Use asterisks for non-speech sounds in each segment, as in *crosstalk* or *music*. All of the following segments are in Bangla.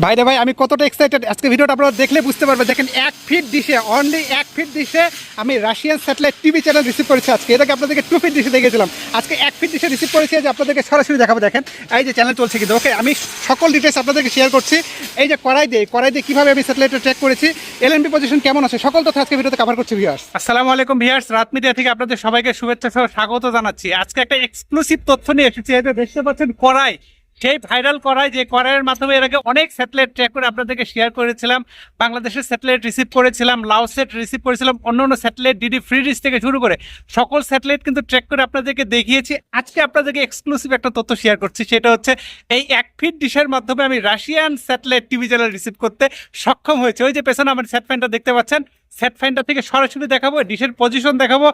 ভাইরে ভাই আমি কতটা এক্সাইটেড আজকে ভিডিওটা আপনারা দেখলে বুঝতে পারবেন, দেখেন এক ফিট ডিশে অনলি এক ফিট ডিশে আমি Russian satellite TV channel receive করেছি আজকে। এটাকে আপনাদেরকে টু ফিট ডিশে দেখেছিলাম আজকে এক ফিট ডিশে রিসিভ করেছি যে আপনাদেরকে সরাসরি দেখাবো, দেখেন। এই যে চ্যানেল চলছে কিন্তু ওকে আমি সকল ডিটেলস আপনাদেরকে শেয়ার করছি। এই যে কড়াই দিয়ে কড়াই দিয়ে কীভাবে আমি স্যাটেলাইটটা ট্র্যাক করেছি এলএনবি পজিশন কেমন আছে, সকল তথ্য আজকে ভিডিওতে কভার করছি ভিউয়ার্স আসসালামু আলাইকুম ভিয়ার্স রাত মিডিয়া থেকে আপনাদের সবাইকে শুভেচ্ছা সহ স্বাগত জানাচ্ছি। আজকে একটা এক্সক্লুসিভ তথ্য নিয়ে এসেছি দেখতে পাচ্ছেন কড়াই। সেই ভাইরাল করাই যে কড়াইয়ের মাধ্যমে এর আগে অনেক স্যাটেলাইট ট্র্যাক করে আপনাদেরকে শেয়ার করেছিলাম। বাংলাদেশের স্যাটেলাইট রিসিভ করেছিলাম লাওসেট রিসিভ করেছিলাম অন্য অন্য স্যাটেলাইট ডিডি ফ্রি ডিস থেকে শুরু করে সকল স্যাটেলাইট কিন্তু ট্র্যাক করে আপনাদেরকে দেখিয়েছি। আজকে আপনাদেরকে এক্সক্লুসিভ একটা তথ্য শেয়ার করছি, সেটা হচ্ছে এই এক ফিট ডিশের মাধ্যমে আমি Russian satellite TV channel receive করতে সক্ষম হয়েছে। ওই যে পেছনে আমার স্যাটফ্যানটা দেখতে পাচ্ছেন? সেট ফাইনটা থেকে সরাসরি দেখাবো ডিশের পজিশন দেখাবো।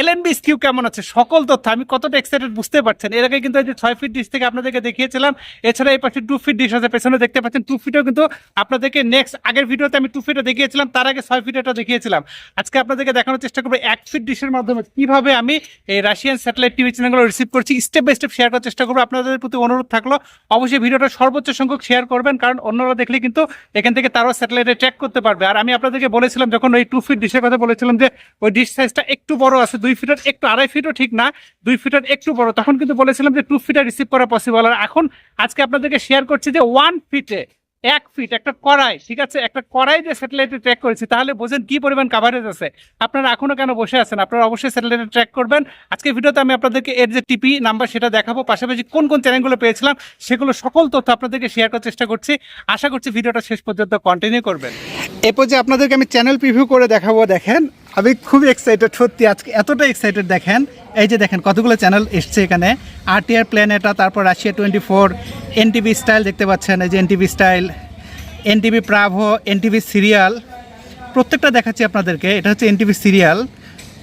এলএনবি স্কিউ কেমন আছে? সকল তথ্য, আমি কতটা এক্সাইটেড বুঝতে পারছেন? এর আগে কিন্তু এই যে ছয় ফিট ডিশ থেকে আপনাদেরকে দেখিয়েছিলাম, এছাড়া এই পাশে টু ফিট ডিশ আছে, পেছনে দেখতে পাচ্ছেন টু ফিটও কিন্তু আপনাদেরকে নেক্সট আগের ভিডিওতে আমি টু ফিটও দেখিয়েছিলাম, তার আগে ছয় ফিটেরটা দেখিয়েছিলাম। আজকে আপনাদেরকে দেখানোর চেষ্টা করব এক ফিট ডিশের মাধ্যমে কীভাবে আমি এই রাশিয়ান স্যাটেলাইট টিভি চ্যানেলগুলো রিসিভ করছি স্টেপ বাই স্টেপ শেয়ার করার চেষ্টা করব। আপনাদের প্রতি অনুরোধ থাকল, অবশ্যই ভিডিওটা সর্বোচ্চ সংখ্যক শেয়ার করবেন, কারণ অন্যরা দেখলে কিন্তু এখান থেকে তারাও স্যাটেলাইটে ট্র্যাক করতে পারবে। আর আমি আপনাদেরকে বলেছিলাম, যখন ওই টু ফিট ডিশের কথা বলেছিলাম যে ওই ডিশ সাইজটা একটু বড় আছে, দুই ফিটের একটু আড়াই ফিটও ঠিক না, দুই ফিটের একটু বড়। তখন কিন্তু বলেছিলাম যে টু ফিটে রিসিভ করা পসিবল আর এখন আজকে আপনাদেরকে শেয়ার করছি যে ওয়ান ফিটে এক ফিট একটা কড়াই, ঠিক আছে? একটা কড়াই যে স্যাটেলাইটে ট্র্যাক করেছি, তাহলে বোঝেন কি পরিমাণ কাভারেজ আছে। আপনারা এখনও কেন বসে আছেন? আপনারা অবশ্যই স্যাটেলাইটে ট্র্যাক করবেন। আজকে ভিডিওতে আমি আপনাদেরকে এর যে টিপি নাম্বার সেটা দেখাবো। পাশাপাশি কোন কোন চ্যানেলগুলো পেয়েছিলাম, সেগুলো সকল তথ্য আপনাদেরকে শেয়ার করার চেষ্টা করছি। আশা করছি ভিডিওটা শেষ পর্যন্ত কন্টিনিউ করবেন। এরপর যে আপনাদেরকে আমি চ্যানেল প্রিভিউ করে দেখাবো, দেখেন, আমি খুবই এক্সাইটেড সত্যি আজকে এতটা এক্সাইটেড দেখেন, এই যে দেখেন কতগুলো চ্যানেল এসছে এখানে। আরটিআর প্ল্যানেটা তারপর Russia twenty four NTV style দেখতে পাচ্ছেন, এই যে NTV style NTV Pravo NTV serial প্রত্যেকটা দেখাচ্ছি আপনাদেরকে, এটা হচ্ছে এনটিভি সিরিয়াল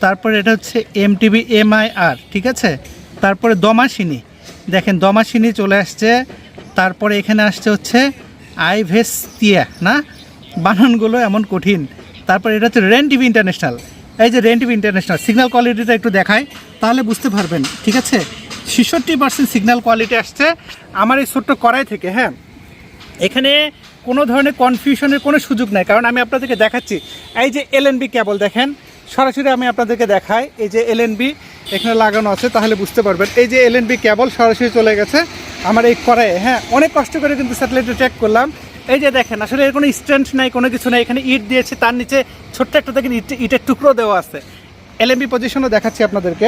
তারপরে এটা হচ্ছে এমটিভি এমআইআর ঠিক আছে? তারপরে দমাসিনী দেখেন দমাসিনী চলে আসছে, তারপরে এখানে আসছে হচ্ছে আইভেস্তিয়া না? বানানগুলো এমন কঠিন। তারপর এটা হচ্ছে রেন টিভি ইন্টারন্যাশনাল এই যে রেন টিভি ইন্টারন্যাশনাল সিগন্যাল কোয়ালিটিটা একটু দেখায় তাহলে বুঝতে পারবেন, ঠিক আছে? ছেষট্টি পার্সেন্ট সিগন্যাল কোয়ালিটি আসছে আমার এই ছোট্ট কড়াই থেকে হ্যাঁ? এখানে কোনো ধরনের কনফিউশনের কোনো সুযোগ নাই, কারণ আমি আপনাদেরকে দেখাচ্ছি। এই যে এলএনবি কেবল দেখেন, সরাসরি আমি আপনাদেরকে দেখাই, এই যে এলএনবি এখানে লাগানো আছে, তাহলে বুঝতে পারবেন। এই যে এলএনবি কেবল সরাসরি চলে গেছে আমার এই কড়াইয়ে হ্যাঁ? অনেক কষ্ট করে কিন্তু স্যাটেলাইটে ট্র্যাক করলাম। এই যে দেখেন, আসলে এর কোনো স্ট্যান্ড নাই, কোনো কিছু নাই। এখানে ইট দিয়েছে, তার নিচে ছোট্ট একটা দেখেন, ইট, ইটের টুকরো দেওয়া আছে। এলএমবি পজিশনও দেখাচ্ছি আপনাদেরকে।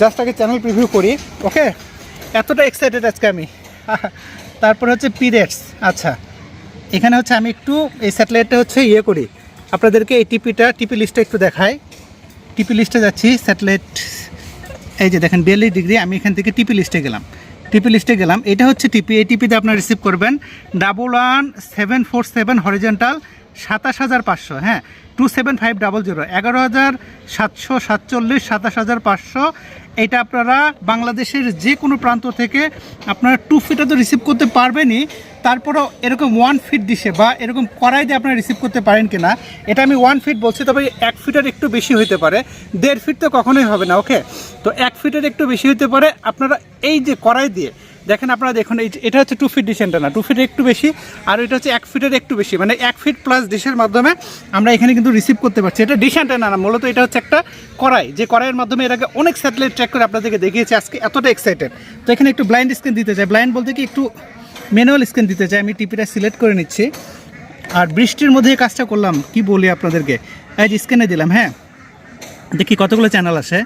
জাস্ট আগে চ্যানেল প্রিভিউ করি, ওকে? এতটা এক্সাইটেড আজকে আমি। *laughs* তারপরে হচ্ছে পিরিয়ডস আচ্ছা এখানে হচ্ছে আমি একটু এই স্যাটেলাইটটা হচ্ছে ইয়ে করি। আপনাদেরকে এই টিপিটা টিপি লিস্টটা একটু দেখাই। টিপি লিস্টে যাচ্ছি স্যাটেলাইট এই যে দেখেন ডেলি ডিগ্রি আমি এখান থেকে টিপি লিস্টে গেলাম। টিপি লিস্টে গেলাম। এটা হচ্ছে টিপি এই টিপিতে আপনারা রিসিভ করবেন double one seven four seven horizontal সাতাশ হাজার পাঁচশো হ্যাঁ two seven five double zero এগারো হাজার সাতশো সাতচল্লিশ, সাতাশ হাজার পাঁচশো এটা আপনারা বাংলাদেশের যে কোনো প্রান্ত থেকে আপনারা টু ফিটে তো রিসিভ করতে পারবেনই। তারপরেও এরকম ওয়ান ফিট দিশে বা এরকম কড়াই দিয়ে আপনারা রিসিভ করতে পারেন কি না এটা আমি ওয়ান ফিট বলছি, তবে এক ফিটার একটু বেশি হতে পারে। দেড় ফিট তো কখনোই হবে না ওকে তো এক ফিটের একটু বেশি হতে পারে। আপনারা এই যে কড়াই দিয়ে দেখেন আপনারা দেখুন, এই এটা হচ্ছে টু ফিট ডিশ না টু ফিটের একটু বেশি, আর এটা হচ্ছে এক ফিটের একটু বেশি। মানে এক ফিট প্লাস ডিশের মাধ্যমে আমরা এখানে কিন্তু রিসিভ করতে পারছি। এটা অ্যান্টেনা না মূলত এটা হচ্ছে একটা কড়াই, যে কড়াইয়ের মাধ্যমে এর আগে অনেক স্যাটেলাইট ট্র্যাক করে আপনাদেরকে দেখিয়েছি, আজকে এতটা এক্সাইটেড তো এখানে একটু ব্লাইন্ড স্ক্রিন দিতে চাই। ব্লাইন্ড বলতে কি একটু ম্যানুয়াল স্ক্রিন দিতে চাই। আমি টিপিটা সিলেক্ট করে নিচ্ছি। আর বৃষ্টির মধ্যে কাজটা করলাম, কি বলি আপনাদেরকে? এই যে স্ক্রিনে দিলাম হ্যাঁ। দেখি কতগুলো চ্যানেল আসে।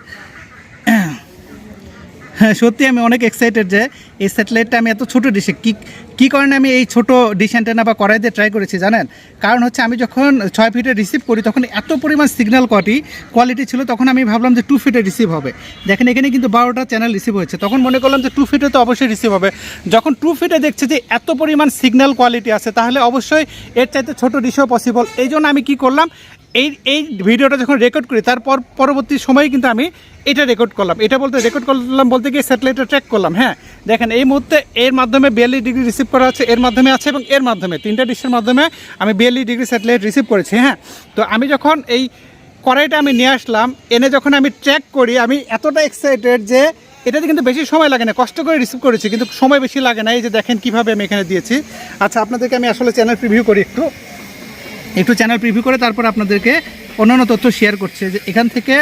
সত্যি আমি অনেক এক্সাইটেড যে এই স্যাটেলাইটটা আমি এত ছোটো ডিশে কী কী কারণে আমি এই ছোটো ডিশ অ্যান্টেনা বা দিয়ে ট্রাই করেছি জানেন? কারণ হচ্ছে আমি যখন ছয় ফিটে রিসিভ করি, তখন এত পরিমাণ সিগন্যাল কোয়ালিটি কোয়ালিটি ছিল, তখন আমি ভাবলাম যে টু ফিটে রিসিভ হবে। দেখেন, এখানে কিন্তু বারোটা চ্যানেল রিসিভ হয়েছে। তখন মনে করলাম যে টু ফিটে তো অবশ্যই রিসিভ হবে। যখন টু ফিটে দেখছি যে এত পরিমাণ সিগন্যাল কোয়ালিটি আছে, তাহলে অবশ্যই এর চাইতে ছোটো ডিশও পসিবল এই জন্য আমি কি করলাম এই এই ভিডিওটা যখন রেকর্ড করি, তারপর পরবর্তী সময়ে কিন্তু আমি এটা রেকর্ড করলাম। এটা বলতে রেকর্ড করলাম বলতে গিয়ে স্যাটেলাইটটা ট্র্যাক করলাম হ্যাঁ। দেখেন, এই মুহূর্তে এর মাধ্যমে বিয়াল্লিশ ডিগ্রি রিসিভ করা আছে এর মাধ্যমে আছে এবং এর মাধ্যমে, তিনটা ডিশের মাধ্যমে আমি বিয়াল্লিশ ডিগ্রি স্যাটেলাইট রিসিভ করেছি হ্যাঁ। তো আমি যখন এই কড়াইটা আমি নিয়ে আসলাম, এনে যখন আমি ট্র্যাক করি, আমি এতটা এক্সাইটেড যে এটাতে কিন্তু বেশি সময় লাগে না, কষ্ট করে রিসিভ করেছি, কিন্তু সময় বেশি লাগে না। এই যে দেখেন কীভাবে আমি এখানে দিয়েছি। আচ্ছা আপনাদেরকে আমি আসলে চ্যানেল প্রিভিউ করি একটু। একটু চ্যানেল প্রিভিউ করে তারপর আপনাদেরকে অন্যান্য তথ্য শেয়ার করছে যে এখান থেকে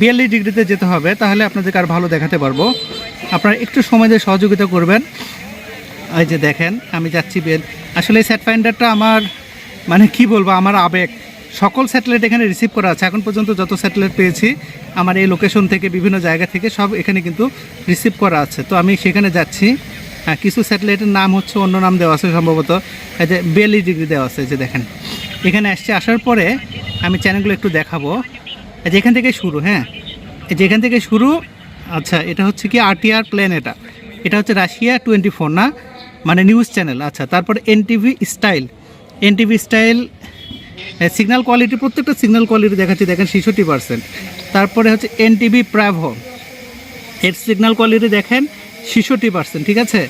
বিয়াল্লিশ ডিগ্রিতে যেতে হবে, তাহলে আপনাদেরকে আর ভালো দেখাতে পারব। আপনারা একটু সময় দিয়ে সহযোগিতা করবেন। এই যে দেখেন, আমি যাচ্ছি বেল আসলে এই স্যাট ফাইন্ডারটা আমার মানে কি বলব, আমার আবেগ। সকল স্যাটেলাইট এখানে রিসিভ করা আছে। এখন পর্যন্ত যত স্যাটেলাইট পেয়েছি, আমার এই লোকেশন থেকে, বিভিন্ন জায়গা থেকে সব এখানে কিন্তু রিসিভ করা আছে। তো আমি সেখানে যাচ্ছি। হ্যাঁ কিছু স্যাটেলাইটের নাম হচ্ছে, অন্য নাম দেওয়া আছে সম্ভবত। যে বিয়াল্লিশ ডিগ্রি দেওয়া আছে যে দেখেন। এখানে আসছে, আসার পরে আমি চ্যানেলগুলো একটু দেখাবো। এই যে এখান থেকে শুরু হ্যাঁ? এই যে এখান থেকে শুরু আচ্ছা এটা হচ্ছে কি আরটিআর প্লেন এটা। এটা হচ্ছে রাশিয়া টোয়েন্টি ফোর না? মানে নিউজ চ্যানেল আচ্ছা তারপরে NTV style NTV style signal quality প্রত্যেকটা সিগন্যাল কোয়ালিটি দেখাচ্ছি, দেখেন, ছেষট্টি পার্সেন্ট তারপরে হচ্ছে এনটিভি প্রাভো এর সিগন্যাল কোয়ালিটি দেখেন ছেষট্টি পার্সেন্ট ঠিক আছে?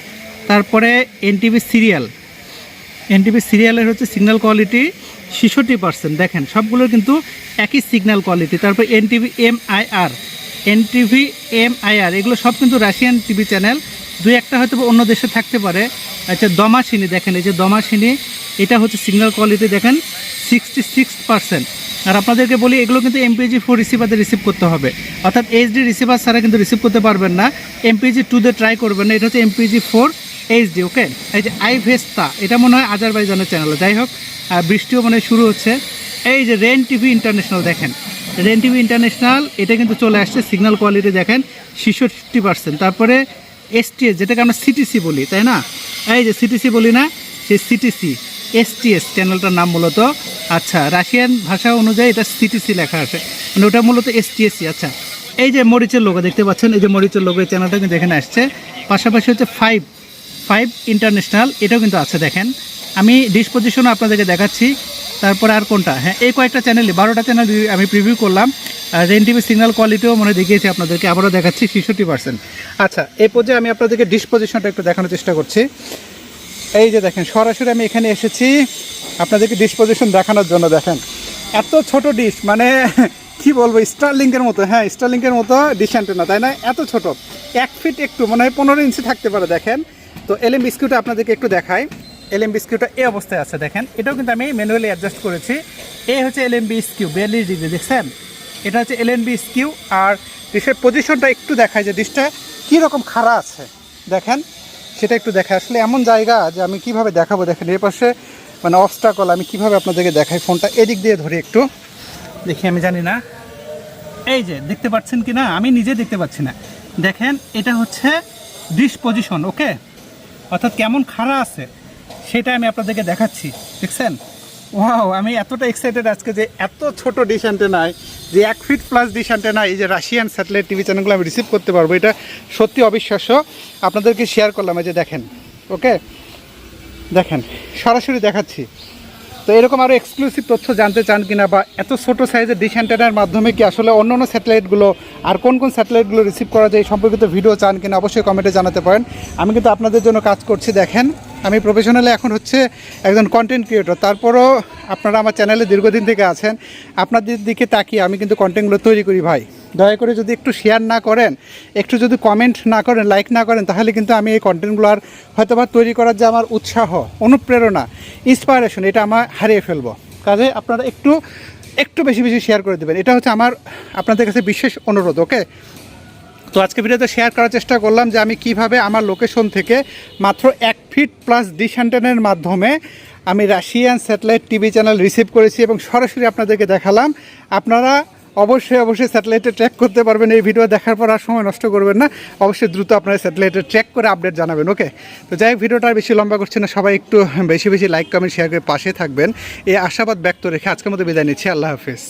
তারপরে এনটিভি সিরিয়াল এনটিভি সিরিয়ালের হচ্ছে সিগন্যাল কোয়ালিটি ছেষট্টি পার্সেন্ট দেখেন, সবগুলোর কিন্তু একই সিগন্যাল কোয়ালিটি তারপর NTV M I R NTV M I R এগুলো সব কিন্তু রাশিয়ান টিভি চ্যানেল দুই একটা হয়তো অন্য দেশে থাকতে পারে। আচ্ছা দমাসিনী দেখেন, এই যে দমাসিনী এটা হচ্ছে সিগন্যাল কোয়ালিটি দেখেন সিক্সটি সিক্স পার্সেন্ট আর আপনাদেরকে বলি, এগুলো কিন্তু এমপিজি ফোর রিসিভারদের রিসিভ করতে হবে। অর্থাৎ এইচডি রিসিভার ছাড়া কিন্তু রিসিভ করতে পারবেন না। এমপিজি টুতে ট্রাই করবেন না, এটা হচ্ছে এমপিজি ফোর এইচডি ওকে এই যে আই ভেস্তা এটা মনে হয় আজারবাইজানের চ্যানেল যাই হোক আর বৃষ্টিও মানে শুরু হচ্ছে। এই যে রেন টিভি ইন্টারন্যাশনাল দেখেন। রেন টিভি ইন্টারন্যাশনাল এটা কিন্তু চলে আসছে সিগন্যাল কোয়ালিটি দেখেন, ছেষট্টি পার্সেন্ট তারপরে এসটিএস যেটাকে আমরা সিটিসি বলি, তাই না? এই যে সিটিসি বলি না, সেই সিটিসি এসটিএস চ্যানেলটার নাম মূলত। আচ্ছা রাশিয়ান ভাষা অনুযায়ী এটা সিটিসি লেখা আছে। মানে ওটা মূলত এসটিএসসি আচ্ছা। এই যে মরিচের লোগো দেখতে পাচ্ছেন, এই যে মরিচের লোগো এই চ্যানেলটা কিন্তু এখানে আসছে। পাশাপাশি হচ্ছে ফাইভ ফাইভ ইন্টারন্যাশনাল এটাও কিন্তু আছে, দেখেন। আমি ডিসপোজিশনও আপনাদেরকে দেখাচ্ছি। তারপরে আর কোনটা? হ্যাঁ এই কয়েকটা চ্যানেলই বারোটা চ্যানেল আমি প্রিভিউ করলাম। রেন টিভি সিগন্যাল কোয়ালিটিও মনে দেখিয়েছি আপনাদেরকে, আবারও দেখাচ্ছি ছেষট্টি পার্সেন্ট আচ্ছা এই পর্যায়ে আমি আপনাদেরকে ডিসপোজিশনটা একটু দেখানোর চেষ্টা করছি। এই যে দেখেন, সরাসরি আমি এখানে এসেছি আপনাদেরকে ডিসপোজিশন দেখানোর জন্য, দেখেন। এত ছোট ডিশ মানে *laughs* কি বলব স্টারলিংকের মতো হ্যাঁ স্টারলিংকের মতো ডিশ অ্যান্টেনা তাই না? এত ছোট, এক ফিট একটু মানে পনেরো ইঞ্চি থাকতে পারে, দেখেন। তো এলএম বিস্কিউটা আপনাদেরকে একটু দেখাই। এলএম বিস্কিউটা এই অবস্থায় আছে, দেখেন। এটাও কিন্তু আমি ম্যানুয়ালি অ্যাডজাস্ট করেছি। এই হচ্ছে এলএম বি স্কিউ বিয়াল্লিশ ডিগ্রি দেখছেন? এটা হচ্ছে এলএন বি স্কিউ আর ডিশের পজিশনটা একটু দেখায় যে ডিশটা কীরকম খাড়া আছে, দেখেন। সেটা একটু দেখা। আসলে এমন জায়গা যে আমি কীভাবে দেখাবো, দেখেন এর পাশে মানে অবস্টাকল আমি কীভাবে আপনাদেরকে দেখাই ফোনটা, এদিক দিয়ে ধরি একটু। দেখি, আমি জানি না। এই যে, দেখতে পাচ্ছেন কি না আমি নিজে দেখতে পাচ্ছি না। দেখেন, এটা হচ্ছে ডিসপজিশন ওকে অর্থাৎ কেমন খাড়া আছে, সেটা আমি আপনাদেরকে দেখাচ্ছি। দেখছেন? ওয়াও আমি এতটা এক্সাইটেড আজকে যে এত ছোট ডিশ অ্যান্টেনায় যে এক ফিট প্লাস ডিশ অ্যান্টেনা এই যে রাশিয়ান স্যাটেলাইট টিভি চ্যানেলগুলো আমি রিসিভ করতে পারব, এটা সত্যি অবিশ্বাস্য। আপনাদেরকে শেয়ার করলাম, এই যে দেখেন ওকে দেখেন, সরাসরি দেখাচ্ছি। তো এরকম আরও এক্সক্লুসিভ তথ্য জানতে চান কিনা বা এত ছোট সাইজের ডিশ অ্যান্টেনার মাধ্যমে কি আসলে অন্য অন্য স্যাটেলাইটগুলো আর কোন কোন স্যাটেলাইটগুলো রিসিভ করা যায় সম্পর্কিত ভিডিও চান কিনা, অবশ্যই কমেন্টে জানাতে পারেন। আমি কিন্তু আপনাদের জন্য কাজ করছি, দেখেন আমি প্রফেশনালি এখন হচ্ছে একজন কন্টেন্ট ক্রিয়েটর তারপরও আপনারা আমার চ্যানেলে দীর্ঘদিন থেকে আছেন, আপনাদের দিকে তাকিয়ে আমি কিন্তু কন্টেন্টগুলো তৈরি করি ভাই। দয়া করে যদি একটু শেয়ার না করেন, একটু যদি কমেন্ট না করেন লাইক না করেন, তাহলে কিন্তু আমি এই কন্টেন্টগুলো আর হয়তো বা তৈরি করার যে আমার উৎসাহ, অনুপ্রেরণা ইন্সপায়ারেশন এটা আমার হারিয়ে ফেলব। কাজে আপনারা একটু একটু বেশি বেশি শেয়ার করে দেবেন। এটা হচ্ছে আমার আপনাদের কাছে বিশেষ অনুরোধ ওকে তো আজকে ভিডিওতে শেয়ার করার চেষ্টা করলাম যে আমি কীভাবে আমার লোকেশন থেকে মাত্র এক ফিট প্লাস ডিশ অ্যান্টেনের মাধ্যমে আমি Russian satellite TV channel receive করেছি এবং সরাসরি আপনাদেরকে দেখালাম। আপনারা অবশ্যই অবশ্যই স্যাটেলাইটে ট্র্যাক করতে পারবেন। এই ভিডিও দেখার পর আর সময় নষ্ট করবেন না। অবশ্যই দ্রুত আপনারা স্যাটেলাইটে ট্র্যাক করে আপডেট জানাবেন ওকে তো যাই ভিডিওটা বেশি লম্বা করছে না। সবাই একটু বেশি বেশি লাইক কমেন্ট শেয়ার করে পাশে থাকবেন। এই আশাবাদ ব্যক্ত রেখে আজকের মতো বিদায় নিচ্ছি। আল্লাহ হাফিজ।